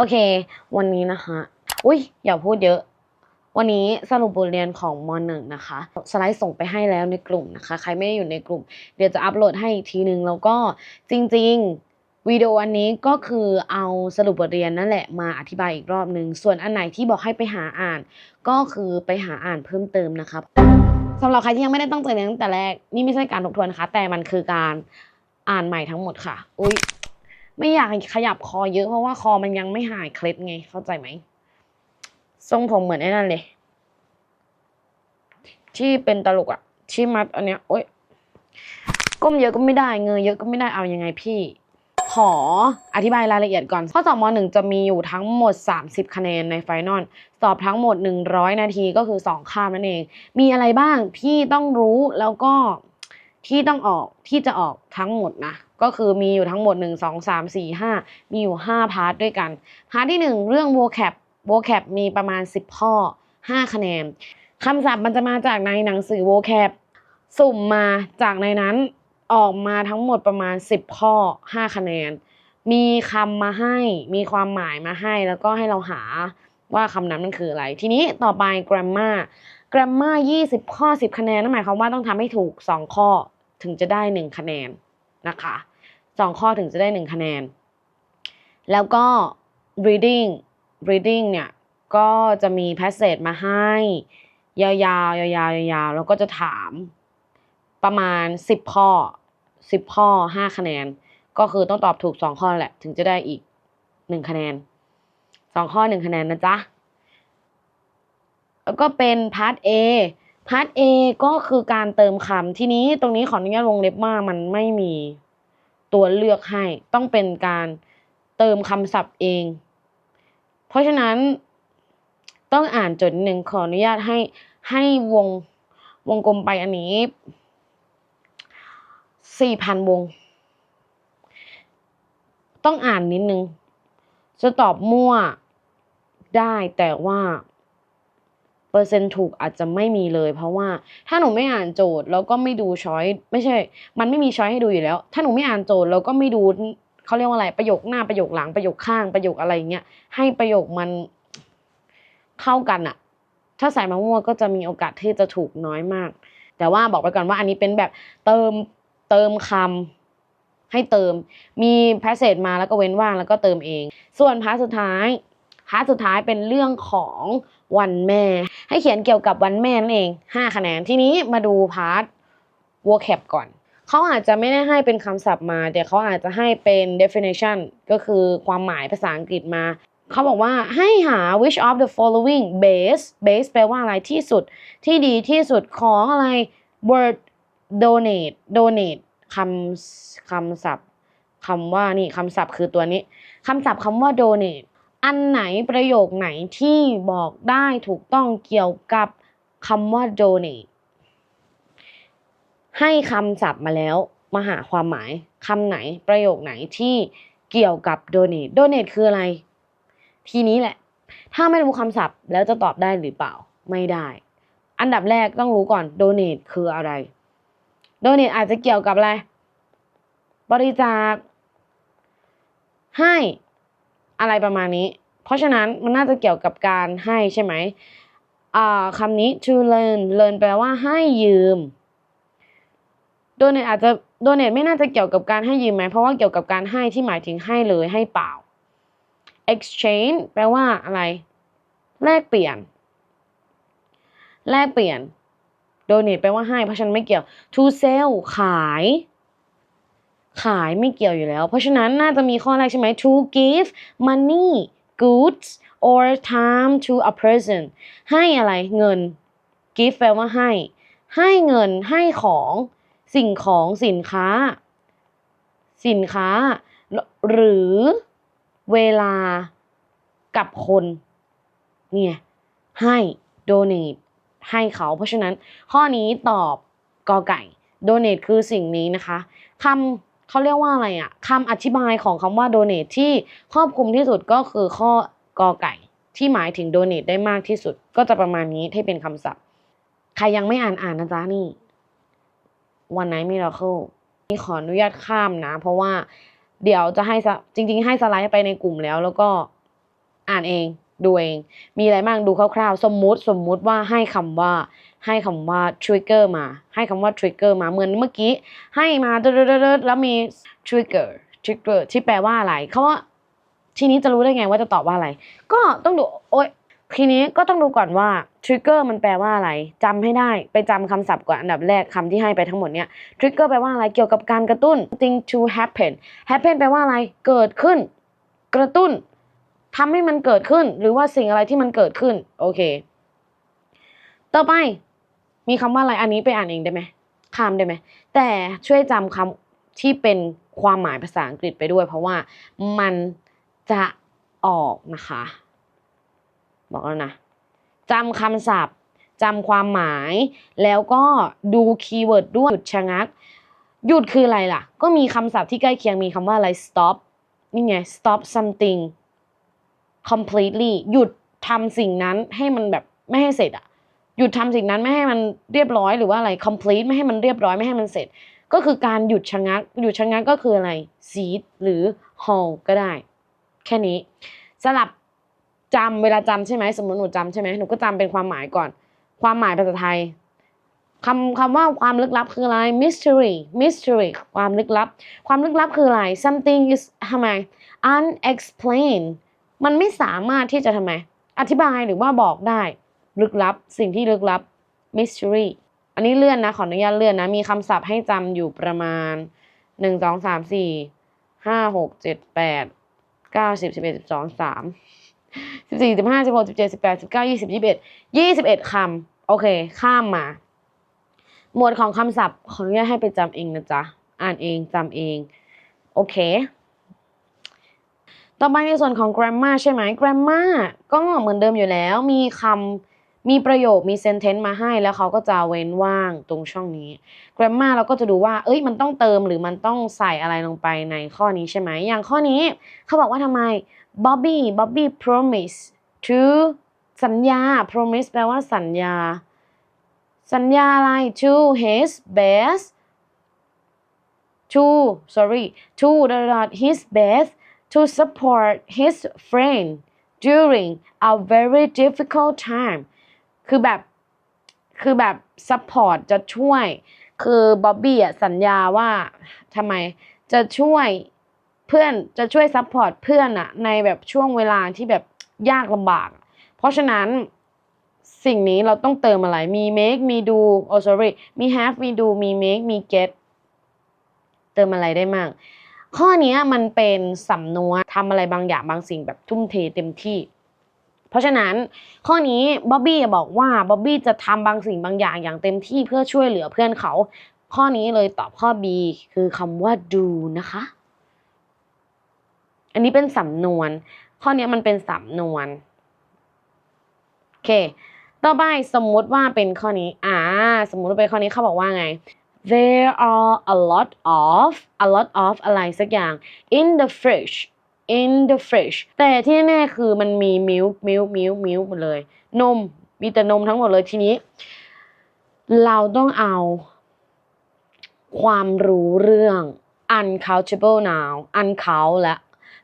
โอเค วันนี้นะคะอุ้ยอย่าพูดเยอะ วันนี้สรุปบทเรียนของมหนึ่งนะคะ สไลด์ส่งไปให้แล้วในกลุ่มนะคะ ใครไม่ได้อยู่ในกลุ่ม เดี๋ยวจะอัปโหลดให้อีกทีนึง แล้วก็จริงๆวิดีโออันนี้ก็คือเอาสรุปบทเรียนนั่นแหละมาอธิบายอีกรอบนึงส่วนอันไหนที่บอกให้ไปหาอ่าน ก็คือไปหาอ่านเพิ่มเติมนะครับสำหรับใครที่ยังไม่ได้ตั้งใจเรียนตั้งแต่แรกนี่ไม่ใช่การทบทวนนะคะ แต่มันคือการอ่านใหม่ทั้งหมดค่ะ อุ้ย ไม่อยากขยับคอเยอะเพราะว่าคอมันยังไม่หายเคล็ดไง เข้าใจไหมทรงผมเหมือนไอ้นั่นเลย ที่เป็นตลกอะที่มัดอันเนี้ยโอ๊ยก้มเยอะก็ไม่ได้เงยเยอะก็ไม่ได้เอายังไงพี่ ขออธิบายรายละเอียดก่อน ข้อสอบมหนึ่งจะมีอยู่ทั้งหมด 30 คะแนนในไฟนอลสอบทั้งหมด 100 นาทีก็คือ 2 คาบนั่นเอง มีอะไรบ้างที่ต้องรู้แล้วก็ที่ต้องออกที่จะออกทั้งหมดนะ ก็คือมีอยู่ทั้งหมด 1 2 3 4 5 มีอยู่ 5 พาร์ทด้วยกัน พาร์ทที่ 1 เรื่อง vocab vocab มีประมาณ 10 ข้อ 5 คะแนนคำศัพท์มันจะมาจากในหนังสือ vocab สุ่มมาจากในนั้นออกมาทั้งหมดประมาณ 10 ข้อ 5 คะแนน มีคำมาให้ มีความหมายมาให้ แล้วก็ให้เราหาว่าคำนั้นมันคืออะไร ทีนี้ต่อไป grammar grammar 20 ข้อ 10 คะแนน นั่นหมายความว่าต้องทำให้ถูก 2 ข้อถึงจะได้ 1 คะแนน นะคะ2ข้อถึงจะได้1คะแนน แล้วก็ reading reading เนี่ยก็จะมี passage มาให้ ยาวๆยาวๆยาวๆแล้วก็จะถามประมาณ 10 ข้อ 10 ข้อ 5 คะแนน ก็คือต้องตอบถูก 2 ข้อแหละ ถึงจะได้อีก 1 คะแนน 2 ข้อ 1 คะแนนนะจ๊ะ แล้วก็เป็นพาร์ท A พาร์ท A ก็คือการเติมคำทีนี้ตรงนี้ขออนุญาตวงเล็บว่ามันไม่มีตัวเลือกให้ ต้องเป็นการเติมคำศัพท์เอง เพราะฉะนั้นต้องอ่านจดหนึ่งขออนุญาตให้ให้วงวงกลมไปอันนี้สี่พันวง ต้องอ่านนิดนึง จะตอบมั่วได้แต่ว่า อร์เซ็นต์ถูกอาจจะไม่มีเลย เพราะว่าถ้าหนูไม่อ่านโจทย์แล้วก็ไม่ดูช้อยไม่ใช่ มันไม่มีช้อยให้ดูอยู่แล้ว ถ้าหนูไม่อ่านโจทย์แล้วก็ไม่ดูเขาเรียกว่าอะไรประโยคหน้าประโยคหลังประโยคข้างประโยคอะไรเงี้ยให้ประโยคมันเข้ากันอะถ้าใส่มะม่วงก็จะมีโอกาสที่จะถูกน้อยมาก แต่ว่าบอกไปก่อนว่าอันนี้เป็นแบบเติมเติมคำให้เติมมีแพสเซจมาแล้วก็เว้นว่างแล้วก็เติมเอง ส่วนพาร์ทสุดท้ายพาร์ทสุดท้ายเป็นเรื่องของ วันแม่ ให้เขียนเกี่ยวกับวันแม่นั่นเอง 5 คะแนน ทีนี้มาดูพาร์ท vocab ก่อน เขาอาจจะไม่ได้ให้เป็นคำศัพท์มา แต่เขาอาจจะให้เป็น definition ก็คือความหมายภาษาอังกฤษมา เขาบอกว่าให้หา which of the following base base แปลว่าอะไรที่สุด ที่ดีที่สุดของอะไร word donate donate คำคำศัพท์คำว่านี่คำศัพท์คือตัวนี้คำศัพท์คำว่า donate อันไหนประโยคไหนที่บอกได้ถูกต้องเกี่ยวกับคำว่า donate ให้คำศัพท์มาแล้วมาหาความหมายคำไหนประโยคไหนที่เกี่ยวกับ donate donate คืออะไร ทีนี้แหละ ถ้าไม่รู้คำศัพท์แล้วจะตอบได้หรือเปล่าไม่ได้ อันดับแรกต้องรู้ก่อน donate คืออะไร donate อาจจะเกี่ยวกับอะไร บริจาคให้ อะไรประมาณนี้ เพราะฉะนั้นมันน่าจะเกี่ยวกับการให้ใช่ไหมคำนี้ to learn learn แปลว่าให้ยืม donate อาจจะ donate ไม่น่าจะเกี่ยวกับการให้ยืมไหม เพราะว่าเกี่ยวกับการให้ที่หมายถึงให้เลยให้เปล่า exchange แปลว่าอะไร แลกเปลี่ยน แลกเปลี่ยน donate แปลว่าให้ เพราะฉะนั้นไม่เกี่ยว to sell ขาย ขายไม่เกี่ยวอยู่แล้ว เพราะฉะนั้นน่าจะมีข้อแรกใช่ไหม to give money goods or time to a person ให้อะไรเงิน give แปลว่าให้ ให้เงินให้ของสิ่งของสินค้า สินค้า หรือเวลากับคน เนี่ย ให้ donate ให้เขา เพราะฉะนั้นข้อนี้ตอบกอไก่ donate คือสิ่งนี้นะคะคำ เขาเรียกว่าอะไรอะคำอธิบายของคำว่า donate ที่ครอบคลุมที่สุดก็คือข้อกอไก่ที่หมายถึง donate ได้มากที่สุด ก็จะประมาณนี้ที่เป็นคำศัพท์ ใครยังไม่อ่านอ่านนะจ๊ะนี่ วันไหนมิราเคิลนี่ขออนุญาตข้ามนะ เพราะว่าเดี๋ยวจะให้จริง ๆ ให้สไลด์ไปในกลุ่มแล้ว แล้วก็อ่านเองดูเอง มีอะไรบ้างดูคร่าวๆ สมมุติสมมุติว่าให้คำว่า ให้คำว่า trigger มา ให้คำว่า trigger มาเหมือนเมื่อกี้ ให้มาเดิดๆๆแล้วมี trigger trigger ที่แปลว่าอะไรเขาว่าทีนี้จะรู้ได้ไงว่าจะตอบว่าอะไร ก็ต้องดูโอ๊ยทีนี้ก็ต้องดูก่อนว่า trigger มันแปลว่าอะไรจำให้ได้ไปจำคำศัพท์ก่อนอันดับแรกคำที่ให้ไปทั้งหมดเนี่ย trigger แปลว่าอะไรเกี่ยวกับการกระตุ้น thing to happen happen แปลว่าอะไรเกิดขึ้น กระตุ้นทำให้มันเกิดขึ้น หรือว่าสิ่งอะไรที่มันเกิดขึ้น โอเค ต่อไป มีคำว่าอะไรอันนี้ไปอ่านเองได้ไหมข้ามได้ไหมแต่ช่วยจำคำที่เป็นความหมายภาษาอังกฤษไปด้วย เพราะว่ามันจะออกนะคะ บอกแล้วนะจำคำศัพท์จำความหมาย แล้วก็ดูคีย์เวิร์ดด้วยหยุดชะงัก หยุดคืออะไรล่ะ ก็มีคำศัพท์ที่ใกล้เคียงมีคำว่าอะไร stop นี่ไง stop something completely หยุดทำสิ่งนั้นให้มันแบบไม่ให้เสร็จอะ หยุดทำสิ่งนั้นไม่ให้มันเรียบร้อยหรือว่าอะไร complete ไม่ให้มันเรียบร้อยไม่ให้มันเสร็จ ก็คือการหยุดชะงัก หยุดชะงักก็คืออะไร cease หรือ halt ก็ได้ แค่นี้ สลับจำเวลาจำใช่ไหมสมมติหนูจำใช่ไหมหนูก็จำเป็นความหมายก่อน ความหมายภาษาไทยคำคำว่าความลึกลับคืออะไร mystery mystery ความลึกลับ ความลึกลับคืออะไร something is ทำไม unexplained มันไม่สามารถที่จะทำไม อธิบายหรือว่าบอกได้ ลึกลับ สิ่งที่ลึกลับ mystery อันนี้เลื่อนนะขออนุญาตเลื่อนนะ มีคำศัพท์ให้จำอยู่ประมาณหนึ่งสองสามสี่ห้าหกเจ็ดแปดเก้าสิบสิบเอ็ดสิบสองสามสิบสี่สิบห้าสิบหกสิบเจ็ดสิบแปดสิบเก้ายี่สิบยี่สิบเอ็ดยี่สิบเอ็ดคำโอเค ข้ามมา หมวดของคำศัพท์ขออนุญาตให้ไปจำเองนะจ๊ะ อ่านเองจำเอง โอเคต่อไปในส่วนของ grammar ใช่ไหม grammar ก็เหมือนเดิมอยู่แล้ว มีคำ มีประโยคมี sentence มาให้แล้วเขาก็จะเว้นว่างตรงช่องนี้ grammar เราก็จะดูว่า เอ้ยมันต้องเติมหรือมันต้องใส่อะไรลงไปในข้อนี้ใช่ไหมอย่างข้อนี้เขาบอกว่าทำไม Bobby Bobby promise to สัญญา promise แปลว่าสัญญา สัญญาอะไร to his best to sorry to the dot his best to support his friend during a very difficult time คือแบบคือแบบ support จะช่วย คือบ๊อบบี้อะสัญญาว่าทำไมจะช่วยเพื่อนจะช่วย support เพื่อนอะในแบบช่วงเวลาที่แบบยากลำบาก เพราะฉะนั้นสิ่งนี้เราต้องเติมอะไร มี make มี do oh sorry มี have มี do มี make มี get เติมอะไรได้มั่งข้อนี้มันเป็นสำนวนทำอะไรบางอย่างบางสิ่งแบบทุ่มเทเต็มที่ เพราะฉะนั้นข้อนี้บ๊อบบี้บอกว่าบ๊อบบี้จะทำบางสิ่งบางอย่างอย่างเต็มที่เพื่อช่วยเหลือเพื่อนเขา ข้อนี้เลยตอบข้อ B คือคำว่า do นะคะ อันนี้เป็นสำนวน ข้อนี้มันเป็นสำนวนโอเค ต่อไปสมมุติว่าเป็นข้อนี้อ่าสมมุติว่าเป็นข้อนี้เขาบอกว่าไง there are a lot of a lot of อะไรสักอย่าง in the fridge in the fridge แต่ที่แน่ๆคือมันมี milk milk milk milk หมดเลย นมมีแต่นมทั้งหมดเลยทีนี้ เราต้องเอา ความรู้เรื่อง uncountable noun uncount ละ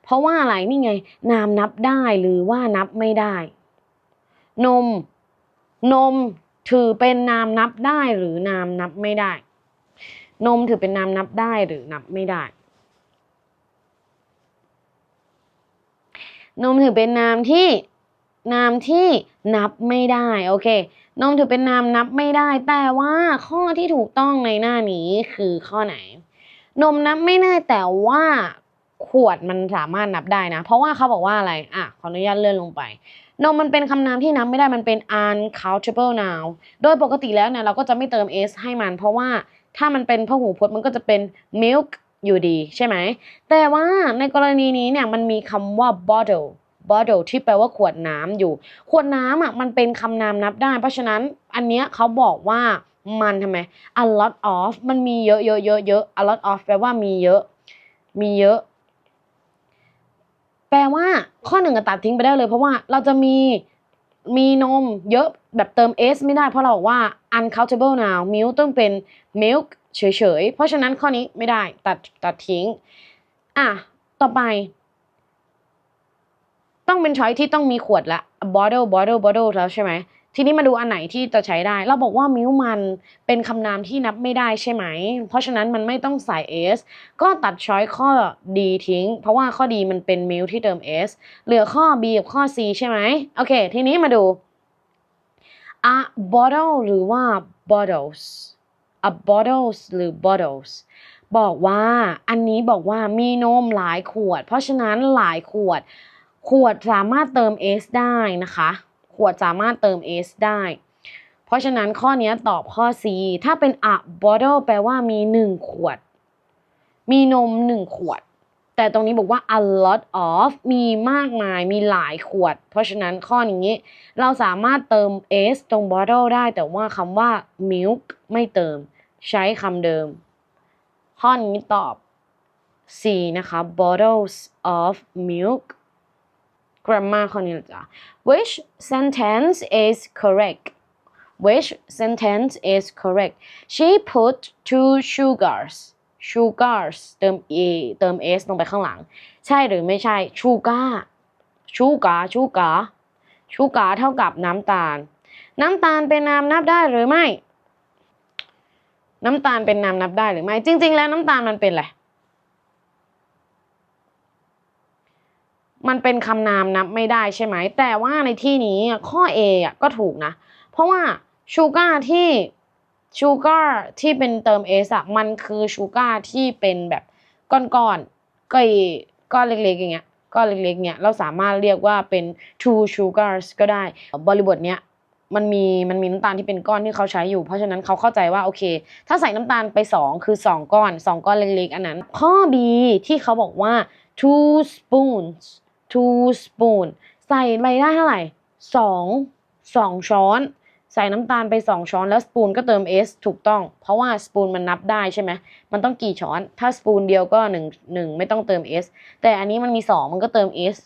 เพราะว่าอะไรนี่ไง นามนับได้หรือว่านับไม่ได้ นม นมถือเป็นนามนับได้หรือนามนับไม่ได้ นมถือเป็นนามนับได้หรือนับไม่ได้ นมถือเป็นนามที่นามที่นับไม่ได้โอเคนมถือเป็นนามนับไม่ได้ แต่ว่าข้อที่ถูกต้องในหน้านี้คือข้อไหน นมนับไม่ได้แต่ว่าขวดมันสามารถนับได้นะ เพราะว่าเขาบอกว่าอะไรอะขออนุญาตเลื่อนลงไป นมมันเป็นคำนามที่นับไม่ได้มันเป็น uncountable noun โดยปกติแล้วเนี่ยเราก็จะไม่เติม s ให้มัน เพราะว่าถ้ามันเป็นพหูพจน์มันก็จะเป็น milk อยู่ดีใช่ไหม แต่ว่าในกรณีนี้เนี่ยมันมีคำว่า bottle bottle ที่แปลว่าขวดน้ำอยู่ ขวดน้ำอะมันเป็นคำนามนับได้ เพราะฉะนั้นอันเนี้ยเขาบอกว่ามันทำไม a lot of มันมีเยอะเยอะเยอะเยอะ a lot of แปลว่ามีเยอะ มีเยอะ แปลว่าข้อหนึ่งตัดทิ้งไปได้เลยเพราะว่าเราจะมีมีนมเยอะแบบเติม s ไม่ได้เพราะเราบอกว่า uncountable now milk ต้องเป็น milk เฉยๆ เพราะฉะนั้นข้อนี้ไม่ได้ตัดตัดทิ้ง อะ ต่อไป ต้องเป็นช้อยที่ต้องมีขวดละ bottle bottle bottle แล้วใช่ไหม ทีนี้มาดูอันไหนที่จะใช้ได้ เราบอกว่ามิลมันเป็นคำนามที่นับไม่ได้ใช่ไหม เพราะฉะนั้นมันไม่ต้องใส่ s ก็ตัดช้อยข้อ d ทิ้ง เพราะว่าข้อ d มันเป็นมิลที่เติม s เหลือข้อ b กับข้อ c ใช่ไหม โอเค ทีนี้มาดู a bottle หรือว่า bottles a bottles หรือ bottles บอกว่าอันนี้บอกว่ามีนมหลายขวด เพราะฉะนั้นหลายขวด ขวดสามารถเติม s ได้นะคะ ขวดสามารถเติม s ได้ เพราะฉะนั้นข้อนี้ตอบข้อ c ถ้าเป็น a bottle แปลว่ามี 1 ขวด มีนม 1 ขวด แต่ตรงนี้บอกว่า a lot of มีมากมายมีหลายขวด เพราะฉะนั้นข้อนี้เราสามารถเติม s ตรง bottle ได้แต่ว่าคำว่า milk ไม่เติม ใช้คำเดิม ข้อนี้ตอบ C นะคะ bottles of milk grammar ข้อนี้นะจ๊ะ which sentence is correct which sentence is correct she put two sugars sugars เติม e เติม s ลงไปข้างหลัง ใช่หรือไม่ใช่ sugar sugar sugar sugar เท่ากับน้ำตาล น้ำตาลเป็นนามนับได้หรือไม่ น้ำตาลเป็นนามนับได้หรือไม่ จริง ๆ แล้วน้ำตาลมันเป็นอะไรมันเป็นคำนามนับไม่ได้ใช่ไหม แต่ว่าในที่นี้ข้อ A อะก็ถูกนะ เพราะว่าชูการ์ที่ชูการ์ที่เป็นเติม s อะมันคือชูการ์ที่เป็นแบบก้อนๆก้อนก้อนเล็กๆอย่างเงี้ยก้อนเล็กๆเนี่ยเราสามารถเรียกว่าเป็น two sugars ก็ได้ บริบทเนี้ย มันมีมันมีน้ำตาลที่เป็นก้อนที่เขาใช้อยู่ เพราะฉะนั้นเขาเข้าใจว่าโอเค ถ้าใส่น้ำตาลไป 2 คือ 2 ก้อน 2 ก้อนเล็กๆ อันนั้น ข้อ B ที่เขาบอกว่า two spoons two spoon ใส่ไปได้เท่าไหร่สองสองช้อน ใส่น้ำตาลไป 2 ช้อน แล้วสปูนก็เติม s ถูกต้อง เพราะว่าสปูนมันนับได้ใช่ไหมมันต้องกี่ช้อน ถ้าสปูนเดียวก็1 1ไม่ต้องเติม s แต่อันนี้มันมี 2 มันก็เติม s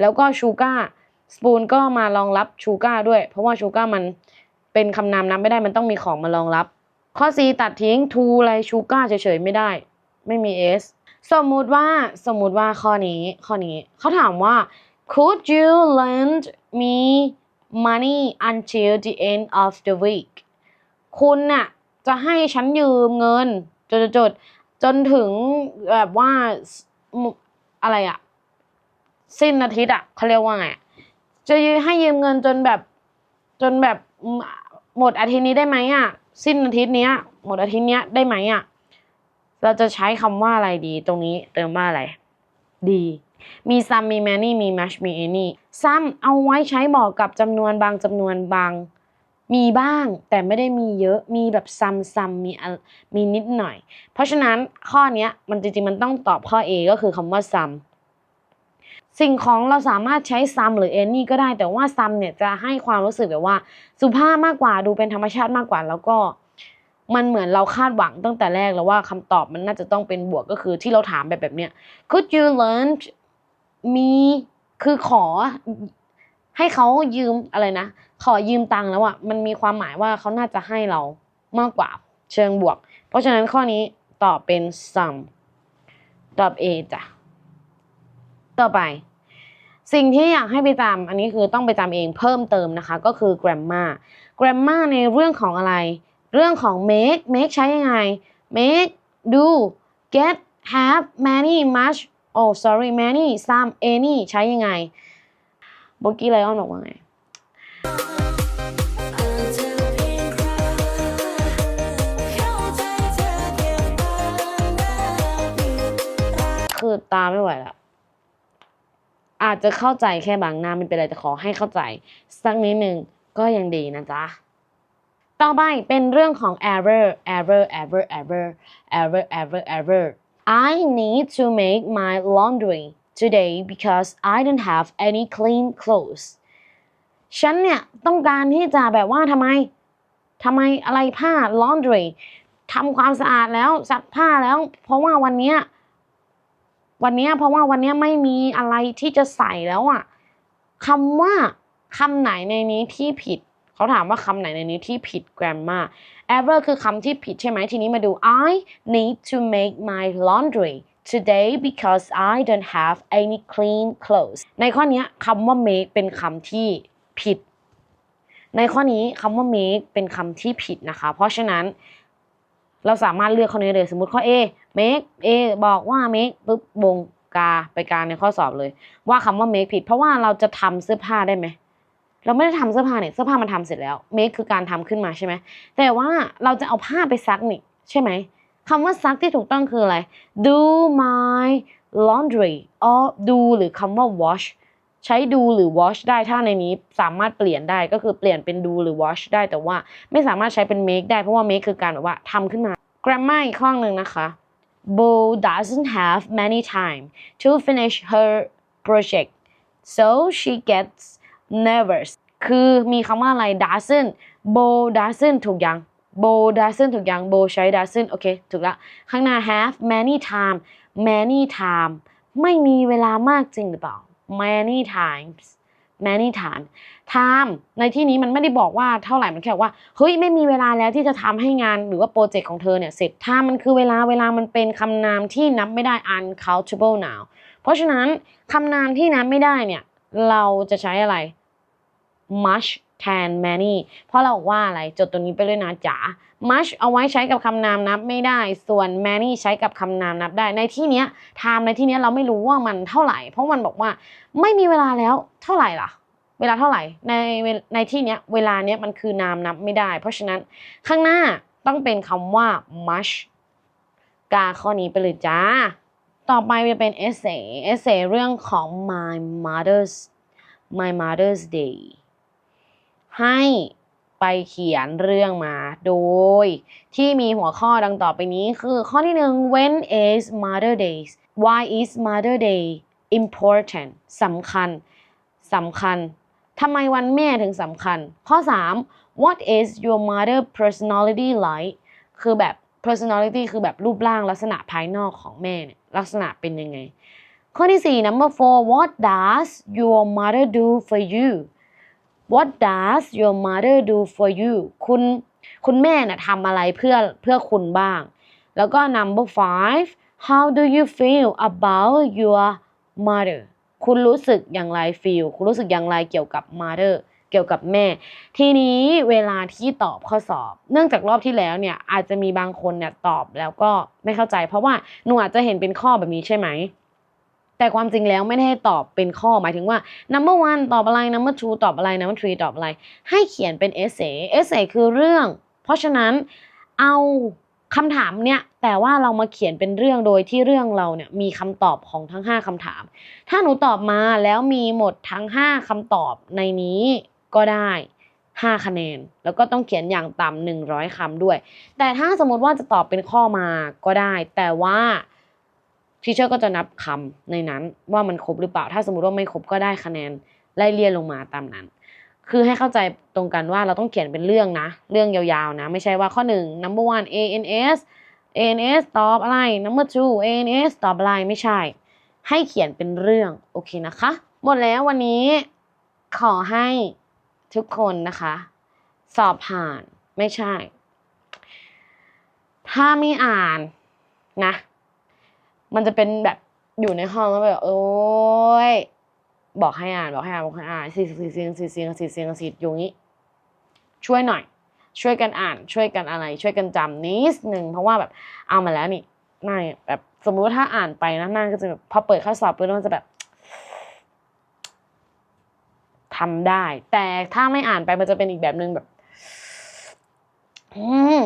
แล้วก็ชูการ์ สปูนก็มารองรับชูการ์ด้วย เพราะว่าชูการ์มันเป็นคำนามนับไม่ได้มันต้องมีของมารองรับ ข้อ C ตัดทิ้ง to อะไรชูการ์เฉยๆไม่ได้ ไม่มี s สมมุติว่าสมมุติว่าข้อนี้ข้อนี้เขาถามว่า could you lend me money until the end of the week คุณน่ะจะให้ฉันยืมเงินจนจนจนถึงแบบว่าอะไรอะสิ้นอาทิตย์อะเขาเรียกว่าไง จะให้ยืมเงินจนแบบ จนแบบหมดอาทิตย์นี้ได้ไหมอะสิ้นอาทิตย์นี้หมดอาทิตย์นี้ได้ไหมอะเราจะใช้คำว่าอะไรดี ตรงนี้เติมว่าอะไร ดี มี some มี many มี much มี any some เอาไว้ใช้บอกกับจำนวนบางจำนวนบาง มีบ้างแต่ไม่ได้มีเยอะมีแบบ some some มีมีนิดหน่อย เพราะฉะนั้นข้อนี้มันจริงๆมันต้องตอบข้อ A ก็คือคำว่า some สิ่งของเราสามารถใช้ some หรือ any ก็ได้ แต่ว่า some เนี่ยจะให้ความรู้สึกแบบว่า สุภาพมากกว่าดูเป็นธรรมชาติมากกว่า แล้วก็ มันเหมือนเราคาดหวังตั้งแต่แรกแล้วว่าคำตอบมันน่าจะต้องเป็นบวกก็คือที่เราถามแบบแบบเนี้ย could you lend มีคือขอให้เขายืมอะไรนะ ขอยืมตังค์แล้วอะ่ะมันมีความหมายว่าเขาน่าจะให้เรามากกว่า เชิงบวก เพราะฉะนั้นข้อนี้ตอบเป็น some ตอบ A จ้ะต่อไป สิ่งที่อยากให้ไปจำอันนี้คือต้องไปจำเองเพิ่มเติมนะคะ ก็คือ grammar grammar ในเรื่องของอะไร เรื่องของ make make ใช้ยังไง make do get have many much oh sorry many some any ใช้ยังไงโบกี้ไลออนบอกว่าไงคือตาไม่ไหวแล้ว อาจจะเข้าใจแค่บางหน้าไม่เป็นไรแต่ขอให้เข้าใจสักนิดหนึ่งก็ยังดีนะจ๊ะต่อไปเป็นเรื่องของ error error error error error error error I need to make my laundry today because I don't have any clean clothes ฉันเนี่ยต้องการที่จะแบบว่าทำไมทำไมอะไรผ้า laundry ทำความสะอาดแล้วซักผ้าแล้ว เพราะว่าวันนี้ วันนี้เพราะว่าวันนี้ไม่มีอะไรที่จะใส่แล้วอะคำว่าคำไหนในนี้ที่ผิด เขาถามว่าคำไหนในนี้ที่ผิด grammar error คือคำที่ผิดใช่ไหมทีนี้มาดู I need to make my laundry today because I don't have any clean clothes ในข้อนี้คำว่า make เป็นคำที่ผิด ในข้อนี้คำว่า make เป็นคำที่ผิดนะคะ เพราะฉะนั้นเราสามารถเลือกข้อนี้เลยสมมติข้อ A make A บอกว่า make ปุ๊บวงกาไปกาในข้อสอบเลย ว่าคำว่า make ผิด เพราะว่าเราจะทำเสื้อผ้าได้ไหมเราไม่ได้ทำเสื้อผ้าเนี่ยเสื้อผ้ามันทำเสร็จแล้ว make คือการทำขึ้นมาใช่ไหมแต่ว่าเราจะเอาผ้าไปซักนี่ใช่ไหมคำว่าซักที่ถูกต้องคืออะไร do my laundry or do หรือคำว่า wash ใช้ do หรือ wash ได้ถ้าในนี้สามารถเปลี่ยนได้ก็คือเปลี่ยนเป็น do หรือ wash ได้แต่ว่าไม่สามารถใช้เป็น make ได้เพราะว่า make คือการแบบว่าทำขึ้นมา grammar อีกข้อหนึ่งนะคะ Bo doesn't have many time to finish her project so she gets nervous คือมีคำว่าอะไร doesn't Bo doesn't ถูกยัง Bo doesn't ถูกยัง Bo ใช้ doesn't โอเค ถูกละ ข้างหน้า have many time many time ไม่มีเวลามากจริงหรือเปล่า many times many time time ในที่นี้มันไม่ได้บอกว่าเท่าไหร่มันแค่ว่าเฮ้ยไม่มีเวลาแล้วที่จะทำให้งานหรือว่าโปรเจกต์ของเธอเนี่ยเสร็จ time มันคือเวลาเวลามันเป็นคำนามที่นับไม่ได้ uncountable now เพราะฉะนั้นคำนามที่นับไม่ได้เนี่ยเราจะใช้อะไร much than many เพราะเราบอกว่าอะไรจดตัวนี้ไปเลยนะจ๋า much เอาไว้ใช้กับคำนามนับไม่ได้ ส่วน many ใช้กับคำนามนับได้ ในที่เนี้ย time ในที่เนี้ยเราไม่รู้ว่ามันเท่าไหร่ เพราะมันบอกว่าไม่มีเวลาแล้วเท่าไหร่ล่ะ เวลาเท่าไหร่ ในในที่เนี้ยเวลาเนี้ยมันคือนามนับไม่ได้ เพราะฉะนั้นข้างหน้าต้องเป็นคำว่า much กาข้อนี้ไปเลยจ้า ต่อไปจะเป็น essay essay เรื่องของ my mother's my mother's day ให้ไปเขียนเรื่องมา โดย ที่มีหัวข้อดังต่อไปนี้คือข้อที่หนึ่ง when is mother day why is mother day important สำคัญสำคัญทำไมวันแม่ถึงสำคัญ ข้อ 3 what is your mother personality like คือแบบ personality คือแบบรูปร่างลักษณะภายนอกของแม่เนี่ยลักษณะเป็นยังไง ข้อที่ 4 number four what does your mother do for you what does your mother do for you คุณคุณแม่น่ะทำอะไรเพื่อเพื่อคุณบ้าง แล้วก็ number five how do you feel about your mother คุณรู้สึกอย่างไร feel คุณรู้สึกอย่างไรเกี่ยวกับ mother เกี่ยวกับแม่ ทีนี้เวลาที่ตอบข้อสอบ เนื่องจากรอบที่แล้วเนี่ยอาจจะมีบางคนเนี่ยตอบแล้วก็ไม่เข้าใจ เพราะว่าหนูอาจจะเห็นเป็นข้อแบบนี้ใช่ไหม แต่ความจริงแล้วไม่ได้ให้ตอบเป็นข้อหมายถึงว่า number one ตอบอะไร number two ตอบอะไร number three ตอบอะไร ให้เขียนเป็น essay essay คือเรื่อง เพราะฉะนั้นเอาคำถามเนี่ยแต่ว่าเรามาเขียนเป็นเรื่องโดยที่เรื่องเราเนี่ยมีคำตอบของทั้ง 5คำถาม ถ้าหนูตอบมาแล้วมีหมดทั้ง 5คำตอบในนี้ก็ได้ 5 คะแนน แล้วก็ต้องเขียนอย่างต่ำ100 คำด้วย แต่ถ้าสมมติว่าจะตอบเป็นข้อมาก็ได้ แต่ว่า ทีเชอร์ก็จะนับคำในนั้นว่ามันครบหรือเปล่า ถ้าสมมติว่าไม่ครบก็ได้คะแนนไล่เลี่ยลงมาตามนั้น คือให้เข้าใจตรงกันว่าเราต้องเขียนเป็นเรื่องนะ เรื่องยาวๆนะ ไม่ใช่ว่าข้อหนึ่ง number one ANS ANS ตอบอะไร number two ANS ตอบอะไรไม่ใช่ ให้เขียนเป็นเรื่องโอเคนะคะ หมดแล้ววันนี้ขอให้ทุกคนนะคะ สอบผ่านไม่ใช่ ถ้าไม่อ่านนะ มันจะเป็นแบบอยู่ในห้องแล้วแบบโอ๊ยบอกให้อ่านบอกให้อ่านบอกให้อ่านสี่สี่เสียงสี่เสียงสี่เสียงสี่อยู่งี้ ช่วยหน่อย ช่วยกันอ่าน ช่วยกันอะไร ช่วยกันจำนิดหนึ่งเพราะว่าแบบเอามาแล้วนี่หน้าแบบสมมุติว่าถ้าอ่านไปนะหน้าก็จะแบบพอเปิดข้อสอบปุ๊บมันจะแบบทำได้ แต่ถ้าไม่อ่านไปมันจะเป็นอีกแบบหนึ่งแบบ อืม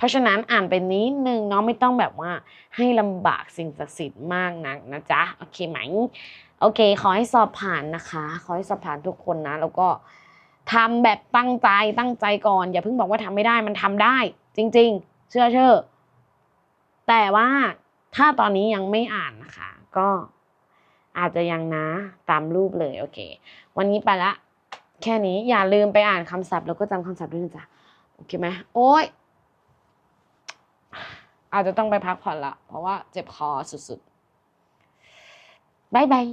เพราะฉะนั้นอ่านไปนิดนึงเนาะไม่ต้องแบบว่าให้ลำบากสิ่งศักดิ์สิทธิ์มากนักนะจ๊ะโอเคไหมโอเค ขอให้สอบผ่านนะคะ ขอให้สอบผ่านทุกคนนะ แล้วก็ทำแบบตั้งใจตั้งใจก่อน อย่าเพิ่งบอกว่าทำไม่ได้มันทำได้ จริง ๆ เชื่อเชื่อแต่ว่าถ้าตอนนี้ยังไม่อ่านนะคะ ก็อาจจะยังนะตามรูปเลยโอเค วันนี้ไปละ แค่นี้อย่าลืมไปอ่านคำศัพท์ แล้วก็จำคำศัพท์ด้วยนะจ๊ะ โอเคไหมโอ๊ย อาจจะต้องไปพักผ่อนละ เพราะว่าเจ็บคอสุดๆบายบาย